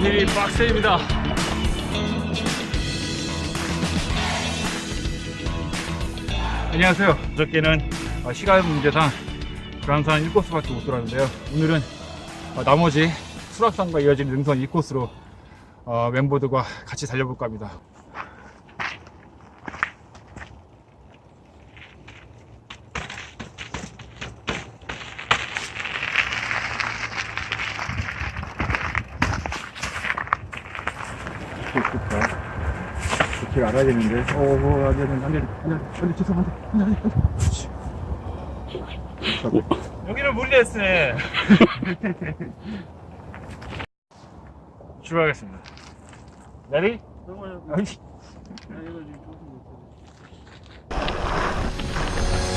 길이 빡세입니다. 안녕하세요. 저께는 어, 시간 문제상 부랑산 1코스밖에 못 돌았는데요. 오늘은 어, 나머지 수락산과 이어지는 능선 2코스로 어, 멤버들과 같이 달려볼까 합니다. 길 알아야 되는데. 어, 뭐, 안 돼, 안 돼, 안 돼, 안 돼, 안 돼, 죄송한데. 안 돼, 안 돼, 안 돼. 여기는 무리했으네. 출발하겠습니다. 레디? 아이씨.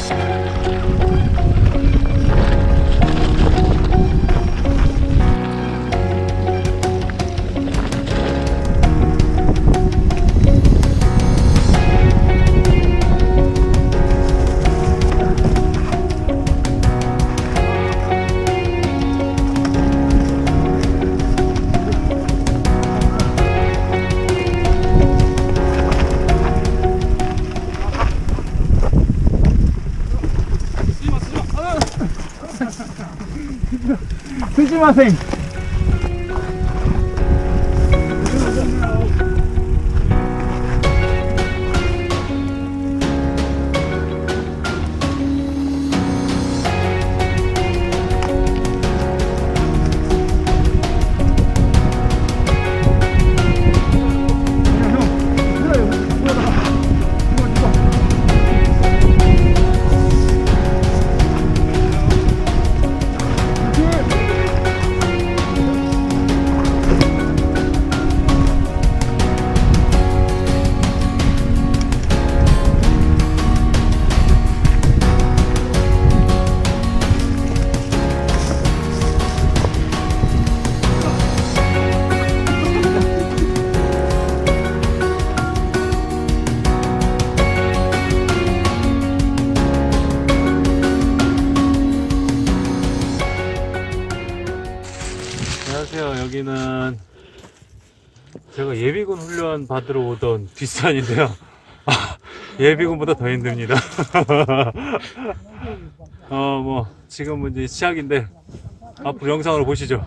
쓰지 마세요. 안녕하세요. 예비군 훈련 받으러 오던 뒷산인데요. 아, 예비군보다 더 힘듭니다. 어, 뭐, 지금 이제 시작인데, 앞으로 영상으로 보시죠.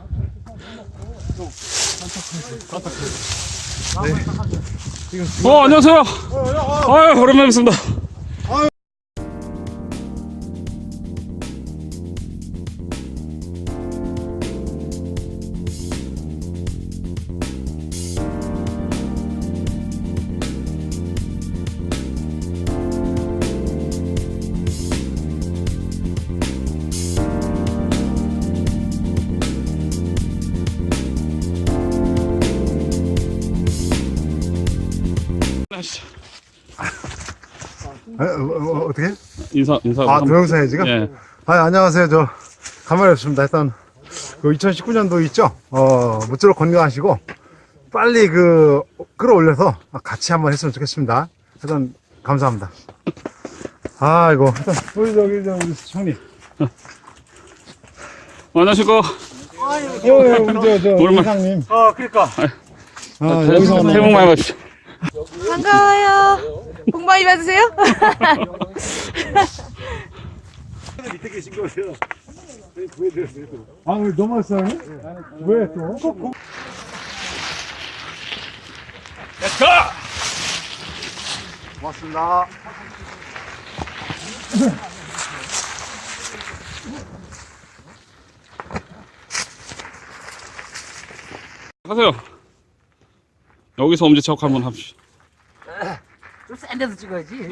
어, 안녕하세요. 아유, 오랜만에 뵙습니다. 어, 어, 떻게 인사, 인사. 아, 동영상에 지금? 예. 아, 안녕하세요. 저, 가만히 없습니다. 일단, 그 2019년도 있죠? 어, 모쪼록 건강하시고, 빨리 그, 끌어올려서 같이 한번 했으면 좋겠습니다. 일단, 감사합니다. 아, 이거. 일단, 우리 저기, 저, 우리 형님. 어, 안녕하십니까. 어, 예, 우리 저, 저, 오랜만- 이상님. 아, 그러니까. 아, 여기서 새해 복 많이 받으십시오. 반가워요. 복 많이 받으세요. 밑에 계신 거세요. 구해드렸어요. 아, 왜 넘어왔어요? 왜 또? 가! 고맙습니다. 가세요. 여기서 엄지척 한번 합시다. 아, 좀센 데서 찍어야지.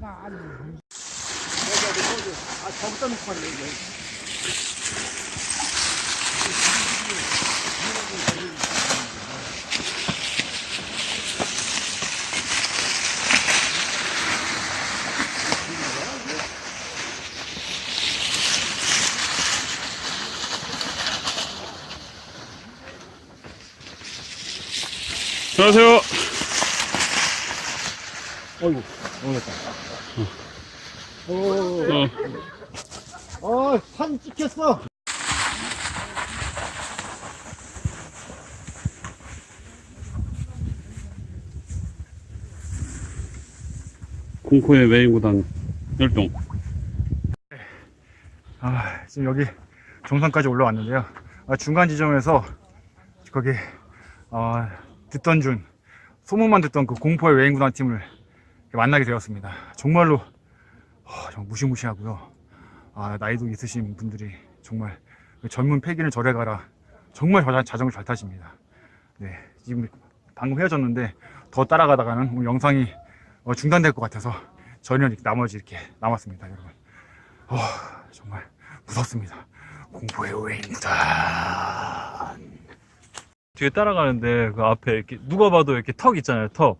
나 아니. 아, 저부터 놓고 왔네, 이제. 안녕하세요. 어이구, 오겠다. 어, 어, 산 찍혔어. 공포의 외인구단 열동. 아, 지금 여기 정상까지 올라왔는데요. 아, 중간 지점에서 거기 어, 듣던 중 소문만 듣던 그 공포의 외인군단 팀을 만나게 되었습니다. 정말로 어, 정말 무시무시하고요. 아, 나이도 있으신 분들이 정말 그 젊은 패기를 절에 가라. 정말 자- 자전거 잘 타십니다. 네, 지금 방금 헤어졌는데 더 따라가다가는 영상이 어, 중단될 것 같아서 저는 나머지 이렇게 남았습니다, 여러분. 어, 정말 무섭습니다. 공포의 외인구다. 뒤에 따라가는데 그 앞에 이렇게 누가 봐도 이렇게 턱 있잖아요 턱.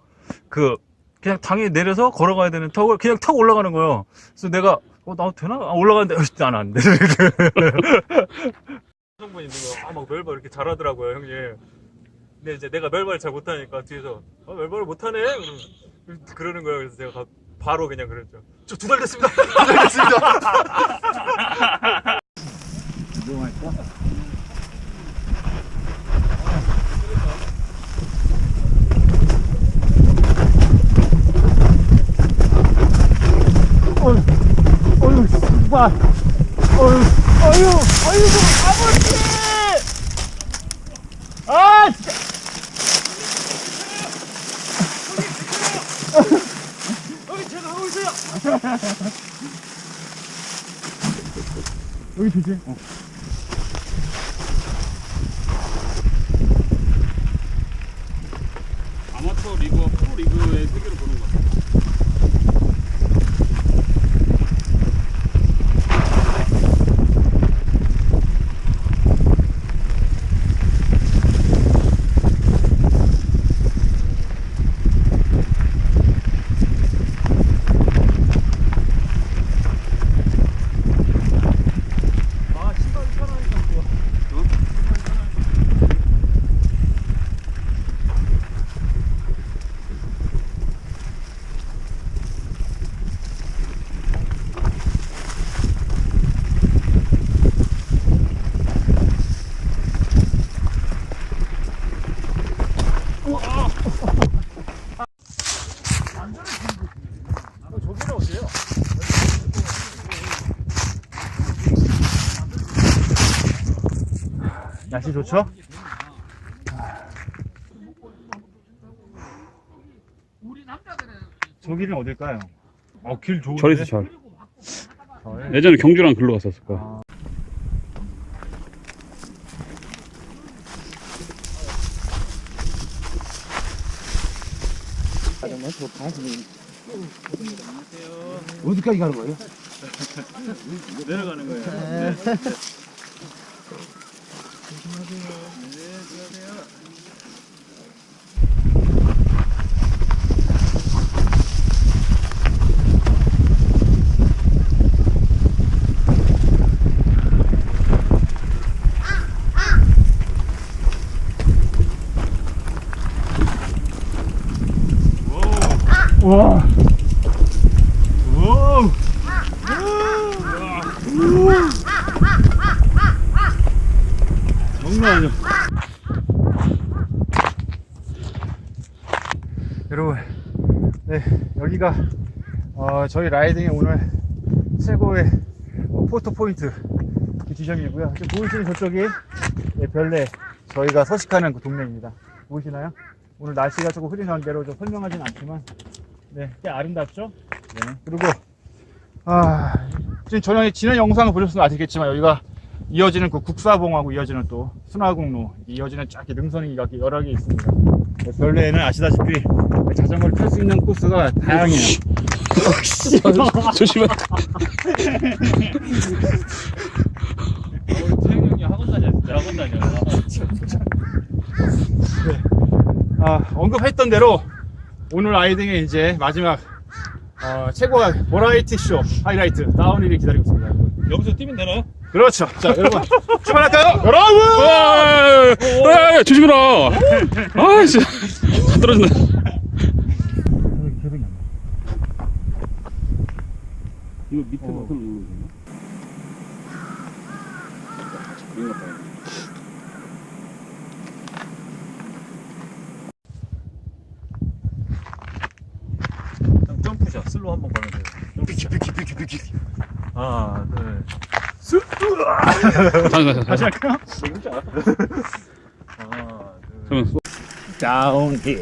그 그냥 당연히 내려서 걸어가야 되는 턱을 그냥 턱 올라가는 거예요. 그래서 내가 어나 되나? 아, 올라가는데 나는 안돼. 성분 있는 거 아막 멜바 이렇게 잘하더라고요 형님. 근데 이제 내가 멜바를 잘 못하니까 뒤에서 아 멜바를 못하네? 그러면 그러는 거예요. 그래서 제가 가- 바로 그냥 그랬죠. 저 두 달 됐습니다. 두 달 됐습니다 어휴, 씨발. 어휴, 어휴, 어휴, 아버지! 아, 진짜. 여기 제가 하고 있어요. 여기 주지. 어. 날씨 좋죠? 저기는 어딜까요? 어, 길 좋은데? 절에서 절. 절. 예전에 경주랑 글로 갔었을 거야. 어디까지 가는 거예요? 내려가는 거예요 우 와. 아니야. 여러분, 네, 여기가 어, 저희 라이딩의 오늘 최고의 어, 포토 포인트 그 지점이고요. 지금 보이시는 저쪽이 네, 별내 저희가 서식하는 그 동네입니다. 보이시나요? 오늘 날씨가 조금 흐린 관계로 좀 설명하진 않지만 네, 꽤 아름답죠? 네. 그리고, 아, 지금 전에 지난 영상을 보셨으면 아시겠지만, 여기가 이어지는 그 국사봉하고 이어지는 또 순화공로, 이어지는 쫙 이렇게 능선이 여기 여러 개 있습니다. 네, 별내에는 아시다시피 자전거를 탈 수 있는 코스가 다양해요. 조심해. 태영 형이 학원 다녀 학원 다녀 아, 언급했던 대로 오늘 라이딩의 이제 마지막 어, 최고의 버라이티 쇼 하이라이트 다운힐이 기다리고 있습니다. 여러분. 여기서 뛰면 되나요? 그렇죠. 자, 여러분 출발할까요? 여러분! 아, 아, 아, 조심해라. 아, 씨. 떨어진다. 안 나. 이거 밑에 어. 버튼 누르면 되나? 봐요. 점프샷 슬로 한번 가면 돼요. 비키 비키 비키 비키. 하나, 둘. 잠깐, 잠깐. 다시 할까요? 하나, 둘. 그러면 다운 히.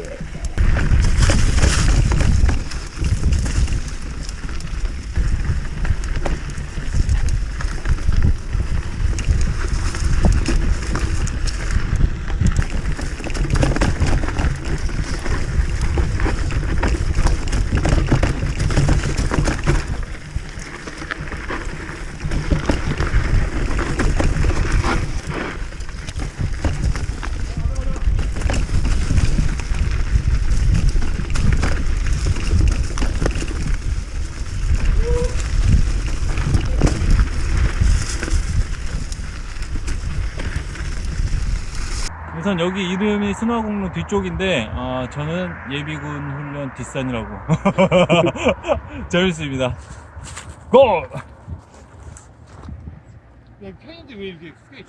우선 여기 이름이 순화공로 뒤쪽인데 아, 저는 예비군 훈련 뒷산이라고 재밌습니다. 고! 야, 팬인데 왜 이렇게 크게